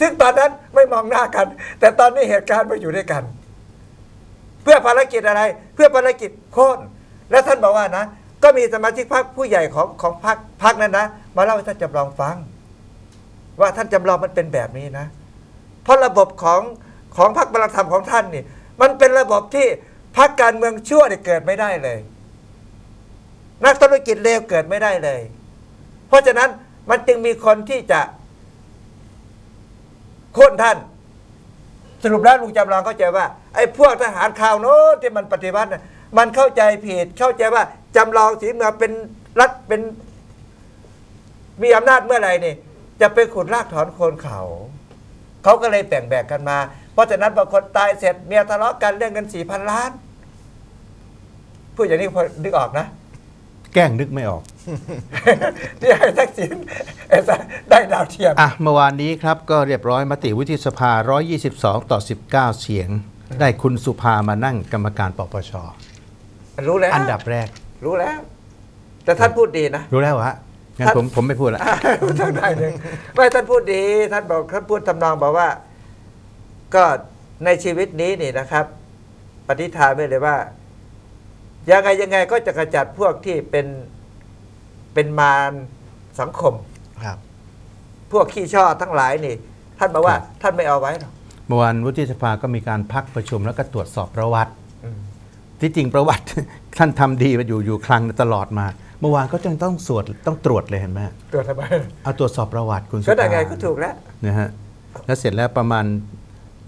ซึ่งตอนนั้นไม่มองหน้ากัน แต่ตอนนี้เหตุการณ์มาอยู่ด้วยกัน เพื่อภารกิจอะไร เพื่อภารกิจโค่นและท่านบอกว่านะ ก็มีสมาชิกพรรคผู้ใหญ่ของของพรรคพรรคนั้นนะ มาเล่าให้ท่านจำลองฟัง ว่าท่านจำลองมันเป็นแบบนี้นะ เพราะระบบของของพรรคพลังธรรมของท่านนี่ มันเป็นระบบที่พรรคการเมืองชั่วเนี่ยเกิดไม่ได้เลย นักธุรกิจเลวเกิดไม่ได้เลย เพราะฉะนั้นมันจึงมีคนที่จะ โค่นท่าน สรุปแล้วลุงจำลองเข้าใจว่าไอ้พวกทหารข่าวโน้นที่มันปฏิวัติมันเข้าใจผิดเข้าใจว่าจำลองสีเมืองเป็นรัฐเป็น มีอำนาจเมื่อไหร่นี่จะไปขุดรากถอนโคนเขา เขาก็เลยแบ่งแบ่งกันมา เพราะฉะนั้นบางคนตายเสร็จเมียทะเลาะกันเรื่องเงินสี่พันล้าน พูดอย่างนี้พอนึกออกนะ แกล้งนึกไม่ออกที่ให้ทักษิณเอ่อได้ดาวเทียมอะเมื่อวานนี้ครับก็เรียบร้อยมติวุฒิสภา 122 ต่อ 19 เสียง ได้คุณสุภามานั่งกรรมการปปชรู้แล้ว อันดับแรก รู้แล้ว แต่ท่านพูดดีนะ รู้แล้วเหรอฮะงั้นท่านผมผมไม่พูดละทางได้เลยไม่ท่านพูดดี ท่านบอกท่านพูดทำนองบอกว่า ก็ในชีวิตนี้นี่นะครับ ปฏิฐานไว้เลยว่า ยังไงยังไงก็จะกระจัดพวกที่เป็นเป็นมารสังคม ครับ พวกขี้ช่อทั้งหลายนี่ ท่านบอกว่าครับท่านไม่เอาไว้หรอกเมื่อวานวุฒิสภาก็มีการพักประชุมแล้วก็ตรวจสอบประวัติ อืมที่จริงประวัติ ท่านทำดีมาอยู่อยู่คลังตลอดมา เมื่อวานก็จึงต้องสวดต้องตรวจเลยเห็นไหมตัวทำไมเอาตรวจสอบประวัติคุณสุก็ได้ภาไงก็ถูกแล้วนะฮะแล้วเสร็จแล้วประมาณ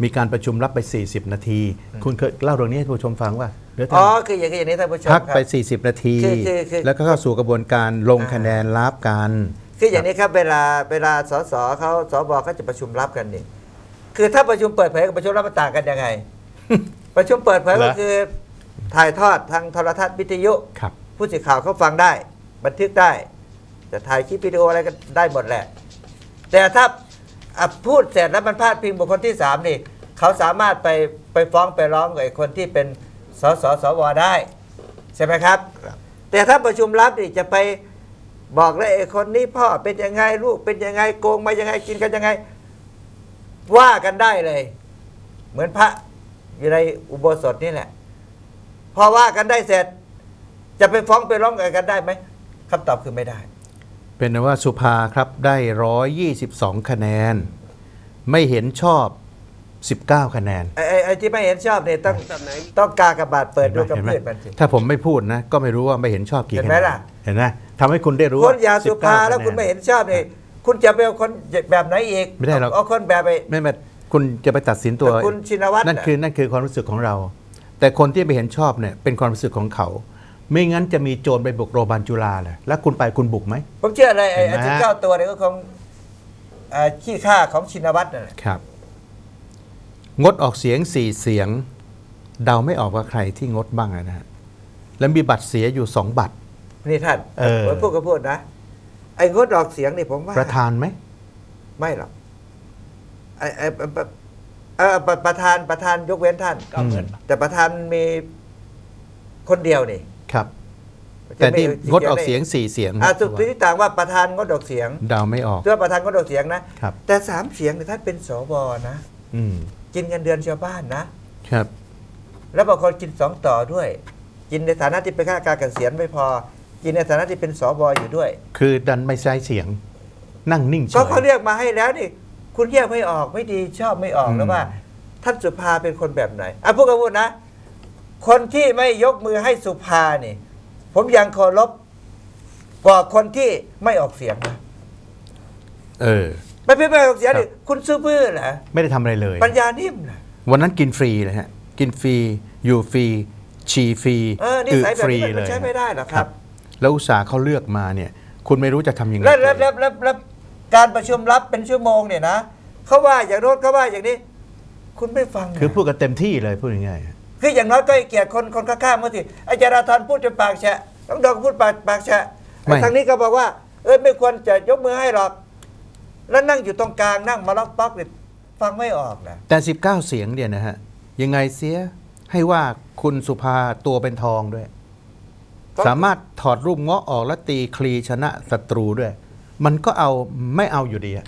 มีการประชุมรับไป 40 นาที คุณเคยเล่าเรื่องนี้ให้ผู้ชมฟังว่าเดี๋ยวท่าอ๋นอคืออย่างนี้อย่างนี้ท่านผู้ชมพักครับไป 40 นาทีคือคือคือแล้วก็เข้าสู่กระบวนการลงอ่าคะแนนรับกันคืออย่างนี้ครับเวลาเวลาสสเขาสบเขาจะประชุมรับกันนี่คือถ้าประชุมเปิดเผยกับประชุมรับมันต่างกันยังไง ประชุมเปิดเผยเหรก็อคือถ่ายทอดทางโทรทัศน์วิทยุครับผู้สื่อข่าวเขาฟังได้ บันทึกได้ จะถ่ายคลิปวิดีโออะไรก็ได้หมดแหละ แต่ถ้า อะพูดเสร็จแล้วมันพลาดพิงบุคคลที่สามนี่ เขาสามารถไปไปฟ้องไปร้องกับไอ้คนที่เป็นสสสวได้ ใช่ไหมครับครับ แต่ถ้าประชุมลับนี่จะไปบอกเลยไอ้คนนี้พ่อเป็นยังไงลูกเป็นยังไงโกงมายังไงกินกันยังไง ว่ากันได้เลย เหมือนพระอยู่ในอุโบสถนี่แหละพอว่ากันได้เสร็จ จะไปฟ้องไปร้องอะไรกันได้ไหมคำตอบคือไม่ได้ เป็นว่าสุภาครับได้ 122 คะแนน ไม่เห็นชอบ 19 คะแนนไอ้ไอ้ไอ้ที่ไม่เห็นชอบเนี่ยต้องต้องกากระบาดเปิดดูกับเห็นไหมเพื่อนมันสิ ถ้าผมไม่พูดนะ ก็ไม่รู้ว่าไม่เห็นชอบกี่เห็นคะไหมแนนล่ะ เห็นไหมทำให้คุณได้รู้คนอย่าสุภา19แล้วคุณะไม่แนเห็นชอบเนี่ยคุณจะไปเอาคนแบบไหนอีกไม่ได้หรอก เอาคนแบบไป ไม่ไม่คุณจะไปตัดสินตัว คุณชินวัตรนั่นคือนั่นคือความรู้สึกของเรา แต่คนที่ไม่เห็นชอบเนี่ยเป็นความรู้สึกของเขา ไม่งั้นจะมีโจรไปบุกโรงพยาบาลจุฬาเลยแล้วคุณไปคุณบุกไหม ผมเชื่อเลยไอ้เห็นไหมไอ้สิบเก้าตัวเนี่ยก็คงเอ่อขี้ข้าของชินวัตรนั่นแหละครับ งดออกเสียงสี่เสียง เดาไม่ออกว่าใครที่งดบ้างอะนะฮะแล้วมีบัตรเสียอยู่สองบัตร นี่ท่านเออ ผมพูดก็พูดนะ ไอ้งดออกเสียงนี่ผมว่า ประธานไหม ไม่หรอกไอ้ไอ้ประเอ่อประประธานประธานยกเว้นท่าน ก็เหมือน แต่ประธานมีคนเดียวนี่ ครับแต่ที่จะไม่งดออกเสียงสี่เสียงอ่าสุดที่ต่างว่าประธานงดออกเสียงเดาไม่ออกตัวประธานงดออกเสียงนะครับแต่สามเสียงเนี่ยท่านเป็นสวนะอืมกินเงินเดือนชาวบ้านนะ ครับ แล้วบางคนกินสองต่อด้วย กินในฐานะที่เป็นข้าราชการเกษียณไม่พอ กินในฐานะที่เป็นสวอยู่ด้วย คือดันไม่ใช้เสียง นั่งนิ่งเฉก็ยเขาเรียกมาให้แล้วนี่คุณแยกไม่ออกไม่ดีชอบไม่ออกอืมแล้วว่า ท่านสุภาเป็นคนแบบไหนอะพูดกันพูดนะ คนที่ไม่ยกมือให้สุภานี่ ผมยังเคารพกว่าคนที่ไม่ออกเสียงนะเออ ไม่เป็นไม่ออกเสียงครับนี่คุณซื่อบื้อเหรอไม่ได้ทำอะไรเลย ปัญญานิ่มนะวันนั้นกินฟรีเลยฮะ กินฟรี อยู่ฟรีฉี่ฟรีเออนิอึสัยแบบฟรีนี้เลมันยใช้ไม่ได้หรอกครับ แล้วอุตสาห์เขาเลือกมาเนี่ย คุณไม่รู้จะทำยังไงแล้วแล้วแล้วแล้วแล้วการประชุมลับเป็นชั่วโมงเนี่ยนะเขาว่าอย่างโน้นเขาว่าอย่างนี้ คุณไม่ฟังนะคือพูดกันเต็มที่เลยพูดง่าย คืออย่างน้อยก็ให้เกียรติคนคนข้างๆมาสิไอ้จาราธรพูดจนปากแฉะต้องดอกพูดปากปากแฉะไอ้ทางนี้ก็บอกว่า เอ้ยไม่ควรจะยกมือให้หรอก แล้วนั่งอยู่ตรงกลางนั่งมาล็อกป๊อกเนี่ยฟังไม่ออกนะๆแต่ 19 เสียงเนี่ยนะฮะ ยังไงเสียให้ว่าคุณสุภาตัวเป็นทองด้วย สามารถถอดรูปเงาะออกแล้วตีคลีชนะศัตรูด้วย มันก็เอาไม่เอาอยู่ดีอะ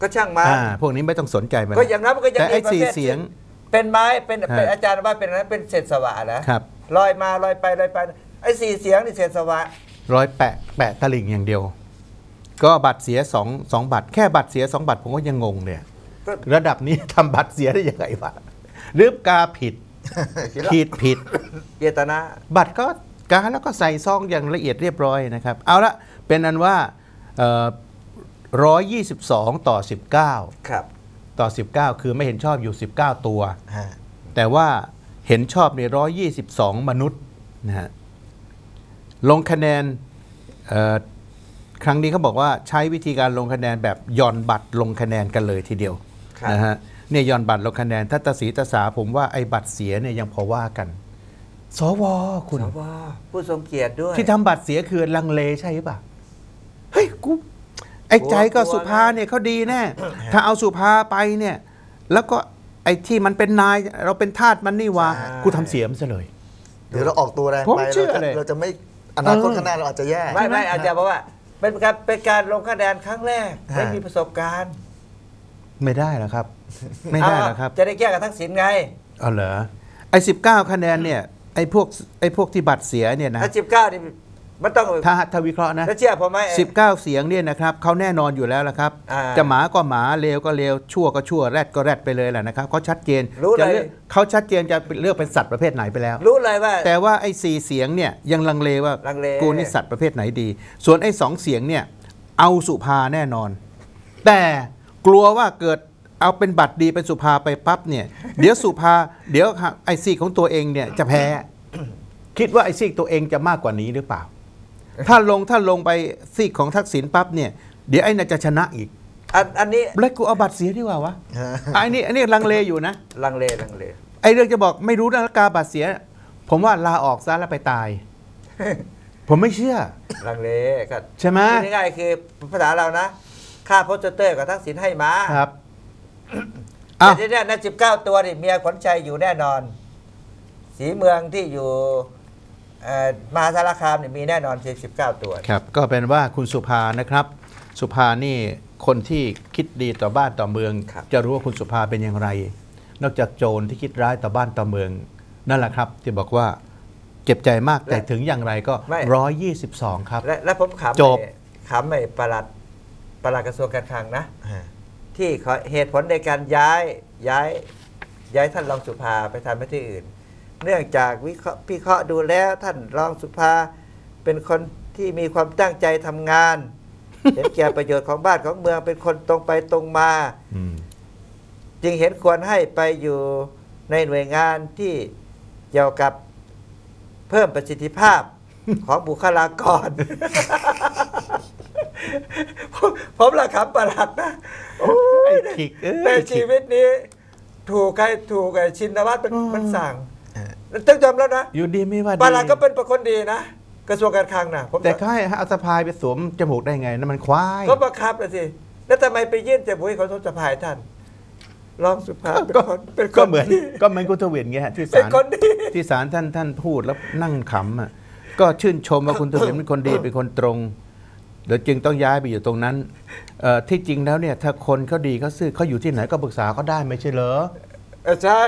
ก็ช่างมา อ่าพวกนี้ไม่ต้องสนใจมันก็อย่างนั้นมันก็ยังแต่ไอ้มีประสี่เภทเสียง เป็นไม้เป็นเป็นฮะอาจารย์ว่าเป็นอะไรเป็นเศษสวะนะครับลอยมาลอยไปลอยไปไอ้สี่เสียงนี่เศษสวะร้อยแปะแปะตลิ่งอย่างเดียว ก็บัตรเสียสองสองบัตร แค่บัตรเสียสองบัตรผมก็ยังงงเลยก็ระดับนี้ทำบัตรเสียได้ยังไงวะหรือกาผิดขีดผิดเจตนาบัตรก็กาแล้วก็ใส่ซองอย่างละเอียดเรียบร้อยนะครับ เอาละเป็นอันว่าร้อยยี่สิบสองต่อสิบเก้าครับ ต่อ 19 คือไม่เห็นชอบอยู่ 19 ตัวฮะแต่ว่าเห็นชอบใน 122 มนุษย์นะฮะลงคะแนนเอ่อครั้งนี้เขาบอกว่าใช้วิธีการลงคะแนนแบบหย่อนบัตรลงคะแนนกันเลยทีเดียวครับนะฮะเนี่ยหย่อนบัตรลงคะแนนถ้าตาสีตาสาผมว่าไอ้บัตรเสียเนี่ยยังพอว่ากัน สวคุณสวผู้ทรงเกียรติด้วย ที่ทำบัตรเสียคือลังเลใช่ปะเฮ้ยกู ไอ้ใจก็กลัวสุภาเนี่ยเขาดีแน่ถ้าเอาสุภาไปเนี่ย แล้วก็ไอ้ที่มันเป็นนายเราเป็นทาสมันนี่หวะใช่ กูทำเสียมซะเลย เดี๋ยวเราออกตัวแรงผมไปเชื่เราอจะเลย เราจะไม่อนาคตเออข้างหน้าเราอาจจะแย่ ไม่ไม่ใช่ไหมอาจารย์บอกว่า เป็นการเป็นการลงคะแนนครั้งแรก ฮะ ไม่มีประสบการณ์ไม่ได้หรอกครับ ไม่ได้หรอกครับจะได้แก้กับทักษิณไงเอาเหรอไอ้สิบเก้าคะแนนเนี่ยไอ้พวกไอ้พวกที่บัตรเสียเนี่ยนะ ถ้าสิบเก้านี่ มันต้องถ้าถ้าวิเคราะห์นะถ้าเชื่อผมไหม19เสียงเนี่ยนะครับเขาแน่นอนอยู่แล้วละครับอ่าจะหมาก็หมาเลวก็เลวชั่วก็ชั่วแรดก็แรดไปเลยแหละนะครับเขาชัดเจนรู้จะเลยเลือกเขาชัดเจนจะเลือกเป็นสัตว์ประเภทไหนไปแล้ว รู้เลยว่า แต่ว่าไอ้สี่เสียงเนี่ยยังลังเลว่าลังเลกูนี่สัตว์ประเภทไหนดี ส่วนไอ้สองเสียงเนี่ยเอาสุภาแน่นอน แต่กลัวว่าเกิดเอาเป็นบัตรดีเป็นสุภาไปปั๊บเนี่ย เดี๋ยวสุภาเดี๋ยวไอ้ซีกของตัวเองเนี่ยจะแพ้ คิดว่าไอ้ซีกตัวเองจะมากกว่านี้หรือเปล่า ถ้าลงถ้าลงไปซีกของทักษิณปั๊บเนี่ยเดี๋ยวไอ้น่าจะชนะอีกอันอันนี้แล้วกูเอาบัตรเสียดีกว่าวะไอ้นี่ไอ้นี่ลังเลอยู่นะ ลังเลลังเลไอ้เรื่องจะบอกไม่รู้นะกาบัตรเสีย ผมว่าลาออกซะแล้วไปตาย ผมไม่เชื่อ ลังเลก็ใช่ไหมพูดง่ายๆคือภาษาเรานะค่าโปสเตอร์กับทักษิณให้มาครับแต่อ้าวที่เนี่ยนะสิบเก้าตัวนี่เมียขนชัยอยู่แน่นอน สีเมืองที่อยู่เอ่อ มหาสารคามเนี่ยมีแน่นอนสิบเก้าตัว ครับ ก็เป็นว่าคุณสุภานะครับ สุภานี่คนที่คิดดีต่อบ้านต่อเมือง ครับ จะรู้ว่าคุณสุภาเป็นอย่างไร นอกจากโจรที่คิดร้ายต่อบ้านต่อเมือง นั่นแหละครับ ที่บอกว่าเจ็บใจมากแต่ถึงอย่างไรก็ร้อยยี่สิบสองครับ และและผมขำจบ ไอ้ขำไอ้ประหลัดประหลัดกระทรวงการคลังนะ ฮะที่ขอเหตุผลในการย้ายย้ายย้ายท่านรองสุภาไปทำหน้าที่อื่น เนื่องจากวิเคราะห์พิเคราะห์ดูแล้วท่านรองสุภาเป็นคนที่มีความตั้งใจทำงาน เห็นแก่ประโยชน์ของบ้านของเมืองเป็นคนตรงไปตรงมา อืม จึงเห็นควรให้ไปอยู่ในหน่วยงานที่เกี่ยวกับเพิ่มประสิทธิภาพ ของบุคลากร ผมผมละครับประหลัดนะโอ้ยไอ้ขิกเอ้ยในไอ้ขิชีกวิตนี้ ถูกใครถูกไอ้ชินวัตรเป็นอืมมันสั่งเออ ต้องยอมแล้วนะอยู่ดีไม่ว่าดีประหลัดก็เป็นคนดีนะกระทรวงการคลังนะผมแต่เขาให้เอาสะพายไปสวมจมูกได้ไงนั่นมันควายก็บังคับเลยสิแล้วทำไมไปยื่นจมูกให้เขาทศพายท่านรองสุภาพเป็นก็คนเป็นคนก็เหมือนดีก็เหมือนคุณทวินไงฮะที่เป็นศาลคนดีที่ศาลท่านท่านพูดแล้วนั่งขำอะก็ชื่นชมว่าคุณทวินเป็นคนดีเป็นคนตรงเดี๋ยวจึงต้องย้ายไปอยู่ตรงนั้นเอ่อที่จริงแล้วเนี่ยถ้าคนเขาดีเขาซื่อเขาอยู่ที่ไหนก็ปรึกษาเขาได้ไม่ใช่เหรอ เออใช่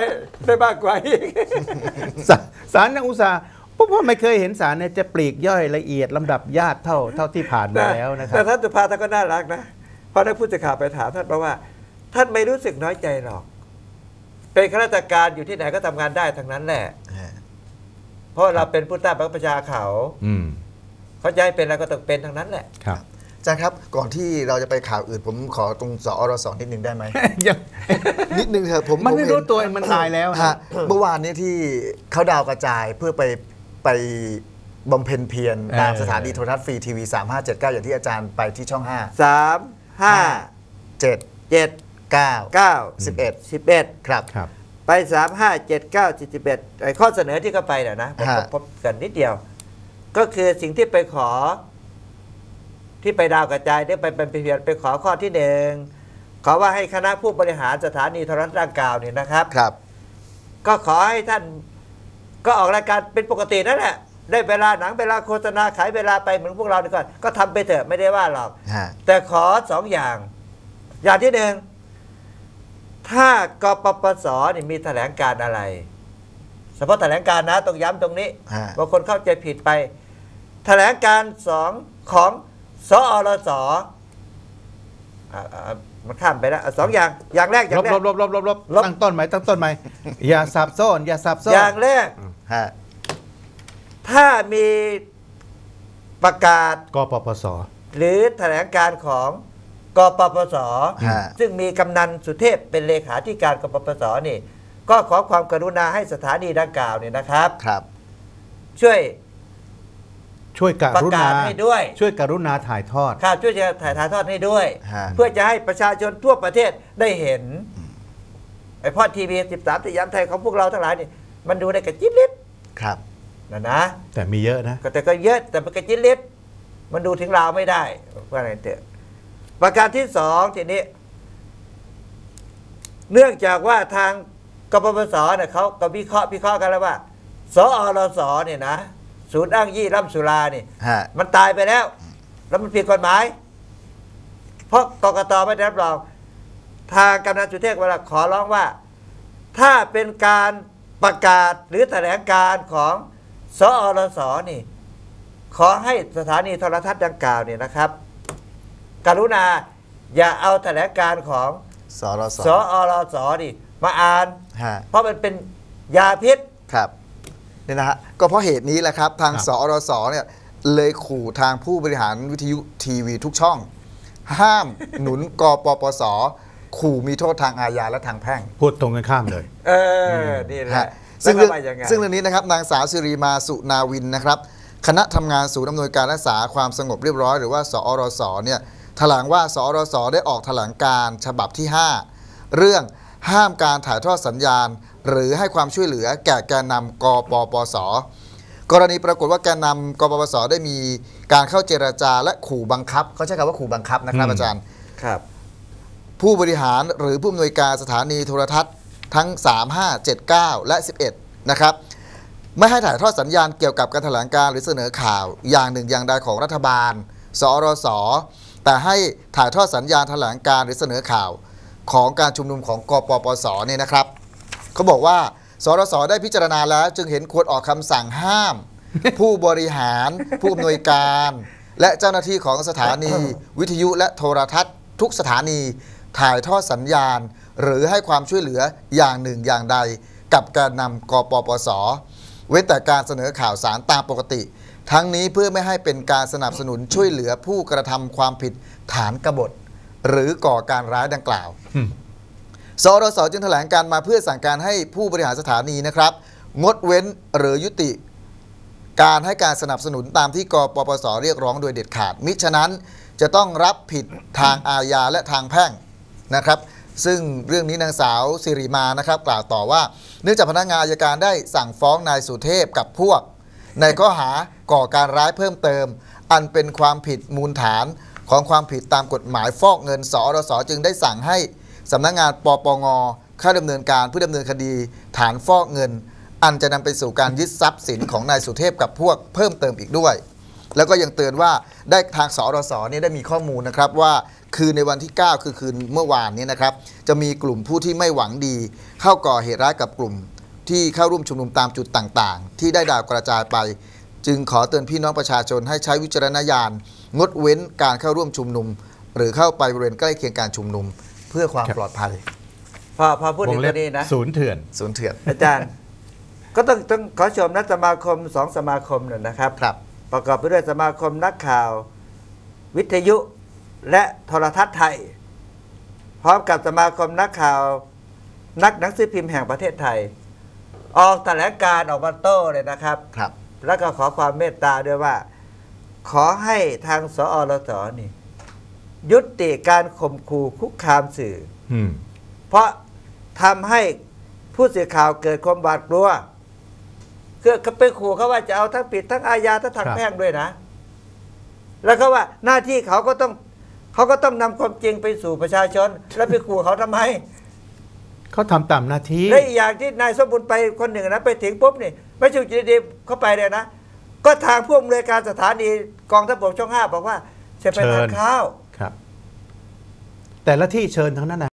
ได้มากกว่าอีก ศาศาลนักอุตสาห์เพราะว่าไม่เคยเห็นศาลเนี่ยจะปลีกย่อยละเอียดลำดับญาติเท่าเท่าที่ผ่านมาแล้วนะครัแต่บท่านสุภาท่านก็น่ารักนะ เพราะนักผู้สื่อข่าวไปถามท่านบอกว่า ท่านไม่รู้สึกน้อยใจหรอก เป็นข้าราชการอยู่ที่ไหนก็ทำงานได้ทั้งนั้นแหละฮะเพราะเราเป็นผู้ใต้บังคับบัญชาเขา อืมเขาจะให้เป็นอะไรก็ต้องเป็นทั้งนั้นแหละ ครับ อาจารย์ครับก่อนที่เราจะไปข่าวอื่น ผมขอตรงสอรสนิดนึงได้ไหม ยัง นิดนึงเถอะผมมันไม่ผเห็รู้ตัวเองมันตายแล้วฮะ ฮะเมื่อวานนี้ที่เขาดาวกระจายเพื่อไปไปบำเพ็ญเพียรตามเออ สถานีโทรทัศน์ฟรีทีวี 3579 อย่างที่อาจารย์ไปที่ช่อง 5 สามห้า7 เจ็ด9 เก้า11 สิบเอ็ดครับ ครับ ไปสามห้าเจ็ดเก้าสิบเอ็ดไอ้ข้อเสนอที่เขาไปน่ะนะผมฮะ ผมผมเกรินนิดเดียว ก็คือสิ่งที่ไปขอ ที่ไปดาวกระจายได้ไปเป็นเพียรไปขอข้อที่หนึ่งขอว่าให้คณะผู้บริหารสถานีโทรทัศน์ร่างกล่าวเนี่ยนะครับ ครับ ก็ขอให้ท่านก็ออกรายการเป็นปกตินั่นแหละได้เวลาหนังเวลาโฆษณาขายเวลาไปเหมือนพวกเราดีกว่อนก็ทำไปเถอะไม่ได้ว่าหรอก ฮะ แต่ขอสองอย่าง อย่างที่หนึ่งถ้ากปปสนี่มีแถลงการอะไรเฉพาะแถลงการนะต้องย้ำตรงนี้ฮะ บางคนเข้าใจผิดไป แถลงการสองของ สอรสอ่าอ่ามันข้ามไปแล้วอะสองอย่างอย่างแรกอย่าลงบแรกลบลบลบลบลบลบ ตั้งต้นใหม่ตั้งต้นใหม่ อย่าสับซ้อนอย่าสับซ้ออนย่างแรก ฮะถ้ามีประกาศกปปส หรือแถลงการของกปปส ฮะ ซึ่งมีกำนันสุเทพเป็นเลขาธิการกปปสนี่ ก็ขอความกรุณาให้สถานีดังกล่าวเนี่ยนะครับ ครับ ช่วย ช่วยกประรุกาณาศให้ด้วย ช่วยกรุณาถ่ายทอด ข่าวช่วยจะถ่ายทอดให้ด้วย ฮะ เพื่อจะให้ประชาชนทั่วประเทศได้เห็น ไอ้พอทีวี13สยามไทยของพวกเราทั้งหลายนี่มันดูได้กระจิ๊บลิดครับ นะนะ แต่มีเยอะนะ ก็แต่ก็เยอะแต่มันกระจิ๊บลิดมันดูถึงเราไม่ได้ว่าไงเถอะประการที่สองทีนี้ เนื่องจากว่าทางกปปสเนี่ยเขาก็วิเคราะห์พิเคราะห์กันแล้วว่า สอรสเนี่ยนะ ศูนย์อ้างยี่ร่ำสุรานี่ฮะ มันตายไปแล้ว แล้วมันผิดกฎหมาย เพราะกกตไม่ได้รับรอง ทางกำนันสุเทพเวลาขอร้องว่า ถ้าเป็นการประกาศหรือแถลงการของสอรสนี่ ขอให้สถานีโทรทัศน์ดังกล่าวเนี่ยนะครับ กรุณาอย่าเอาแถลงการของสรสสอรสนี่มาอ่าน ฮะ เพราะมันเป็นยาพิษ ครับ นี่นะฮะก็เพราะเหตุนี้แหละครับ ทางครับ สอรสเนี่ยเลยขู่ทางผู้บริหารวิทยุทีวีทุกช่อง ห้ามหนุนกปปส ขู่มีโทษทางอาญาและทางแพ่ง พูดตรงกันข้ามเลย เออ นี่แหฮะละซึ่งแล้วเรื่องก็ว่ายังไงซึ่งเรื่องนี้นะครับนางสาวสิริมาสุนาวินนะครับ คณะทำงานศูนย์อำนวยการรักษาความสงบเรียบร้อยหรือว่า สอรสเนี่ยแถลงว่า สอรสได้ออกแถลงการฉบับที่ 5 เรื่องห้ามการถ่ายทอดสัญญาณ หรือให้ความช่วยเหลือแก่แกนนำกปปส กรณีปรากฏว่าแกนนำกปปส ได้มีการเข้าเจรจาและขู่บังคับเขาใช้คำว่าขู่บังคับนะครับอืมอาจารย์ ครับ ผู้บริหารหรือผู้อำนวยการสถานีโทรทัศน์ทั้ง 3 5 7 9 และ 11 นะครับ ไม่ให้ถ่ายทอดสัญญาณเกี่ยวกับการแถลงการหรือเสนอข่าวอย่างหนึ่งอย่างใดของรัฐบาลสอรส แต่ให้ถ่ายทอดสัญญาณแถลงการหรือเสนอข่าวของการชุมนุมของกปปสเนี่ยนะครับ เขาบอกว่าสรสได้พิจารณาแล้ว จึงเห็นควรออกคำสั่งห้าม ผู้บริหาร ผู้อำนวยการ และเจ้าหน้าที่ของสถานี วิทยุและโทรทัศน์ ทุกสถานีถ่ายทอดสัญญาณ หรือให้ความช่วยเหลืออย่างหนึ่งอย่างใด กับการนำกปปส เว้นแต่การเสนอข่าวสารตามปกติ ทั้งนี้เพื่อไม่ให้เป็นการสนับสนุนช่วยเหลือผู้กระทำความผิดฐานกบฏ หรือก่อการร้ายดังกล่าวอืม สรสจึงแถลงการมาเพื่อสั่งการให้ผู้บริหารสถานีนะครับ งดเว้นหรือยุติการให้การสนับสนุนตามที่กปปสเรียกร้องโดยเด็ดขาด มิฉะนั้นจะต้องรับผิดทางอาญาและทางแพ่งนะครับ ซึ่งเรื่องนี้นางสาวสิริมานะครับ กล่าวต่อว่า เนื่องจากพนักงานอายการได้สั่งฟ้องนายสุเทพกับพวก ในข้อหาก่อการร้ายเพิ่มเติม อันเป็นความผิดมูลฐานของความผิดตามกฎหมายฟอกเงินสอรสจึงได้สั่งให้ สำนักงานปปงเข้าดำเนินการเพื่อดำเนินคดีฐานฟอกเงิน อันจะนำไปสู่การยึดทรัพย์สินของนายสุเทพกับพวกเพิ่มเติมอีกด้วย แล้วก็ยังเตือนว่าได้ทางสรสเนี่ยได้มีข้อมูลนะครับว่าคืนในวันที่ 9 คือคืนเมื่อวานนี้นะครับจะมีกลุ่มผู้ที่ไม่หวังดี เข้าก่อเหตุร้ายกับกลุ่ม ที่เข้าร่วมชุมนุมตามจุดต่างๆ ที่ได้ดาวกระจายไป จึงขอเตือนพี่น้องประชาชนให้ใช้วิจารณญาณงดเว้นการเข้าร่วมชุมนุม หรือเข้าไปบริเวณใกล้เคียงการชุมนุม เพื่อความครับ ปลอดภัยพอพอพูดวถึงงเล็ตับวนี้นะศูนย์เถื่อน ศูนย์เถื่อน อาจารย์ ก็ต้องต้องขอชมนักสมาคมสองสมาคมหน่อยนะครับ ครับ ประกอบไปด้วยสมาคมนักข่าว วิทยุและโทรทัศน์ไทย พร้อมกับสมาคมนักข่าว นักหนังสือพิมพ์แห่งประเทศไทย ออกแถลงการออกมาโต้เลยนะครับ ครับ แล้วก็ขอความเมตตาด้วยว่า ขอให้ทางสอรสนี่ ยุติการข่มขู่คุกคามสื่อ อืม เพราะทำให้ผู้สื่อข่าวเกิดความหวาดกลัวคือเขาไปขู่เขาว่าจะเอาทั้งผิดทั้งอาญาทั้งทางครับ แพ่งด้วยนะ แล้วเขาว่าหน้าที่เขาก็ต้องเขาก็ต้องนำความจริงไปสู่ประชาชน แล้วไปขู่เขาทำไม เขาทำตามหน้าที่ และอีกอย่างที่นายสมบุญไปคนหนึ่งนะไปถึงปุ๊บนี่ไม่ใช่อยู่ดีๆเข้าไปเลยนะ ก็ทางผู้อำนวยการสถานีกองทัพบกช่องห้าบอกว่าจะไปทานเชิญข้าวครับ แต่ละที่เชิญทั้งนั้นนะ